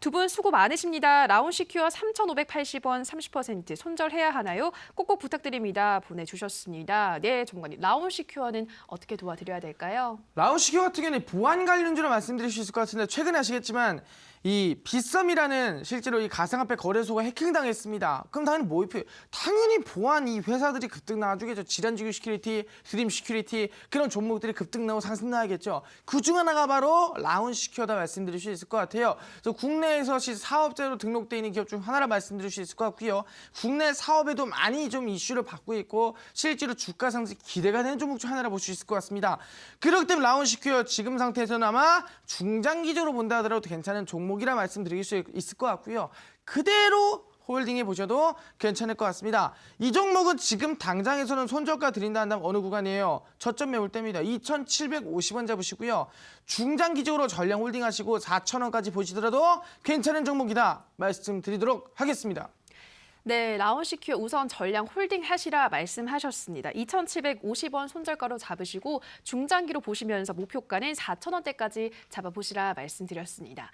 두 분 수고 많으십니다. 라운시큐어 3,580원 30% 손절해야 하나요? 꼭꼭 부탁드립니다. 보내주셨습니다. 네, 전문가님. 라운시큐어는 어떻게 도와드려야 될까요? 라운시큐 같은 경우는 보안 관련주로 말씀드릴 수 있을 것 같은데 최근에 아시겠지만 이 비썸이라는 실제로 이 가상화폐 거래소가 해킹당했습니다. 그럼 당연히 뭐 입혀요? 당연히 보안 이 회사들이 급등 나와주겠죠. 질환지구 시큐리티, 드림 시큐리티 그런 종목들이 급등 나고 상승 나야겠죠. 그 중 하나가 바로 라운 시큐어다 말씀드릴 수 있을 것 같아요. 그래서 국내에서 시 사업자로 등록돼 있는 기업 중 하나라 말씀드릴 수 있을 것 같고요. 국내 사업에도 많이 좀 이슈를 받고 있고 실제로 주가 상승 기대가 되는 종목 중 하나라 볼 수 있을 것 같습니다. 그렇기 때문에 라운 시큐어 지금 상태에서는 아마 중장기적으로 본다 하더라도 괜찮은 종목 이라 말씀드릴 수 있을 것 같고요. 그대로 홀딩해 보셔도 괜찮을 것 같습니다. 이 종목은 지금 당장에서는 손절가 드린다 한다면 어느 구간이에요? 저점 매울 때입니다. 2,750원 잡으시고요. 중장기적으로 전량 홀딩하시고 4,000원까지 보시더라도 괜찮은 종목이다 말씀드리도록 하겠습니다. 네, 라운시큐어 우선 전량 홀딩 하시라 말씀하셨습니다. 2,750원 손절가로 잡으시고 중장기로 보시면서 목표가는 4,000원대까지 잡아보시라 말씀드렸습니다.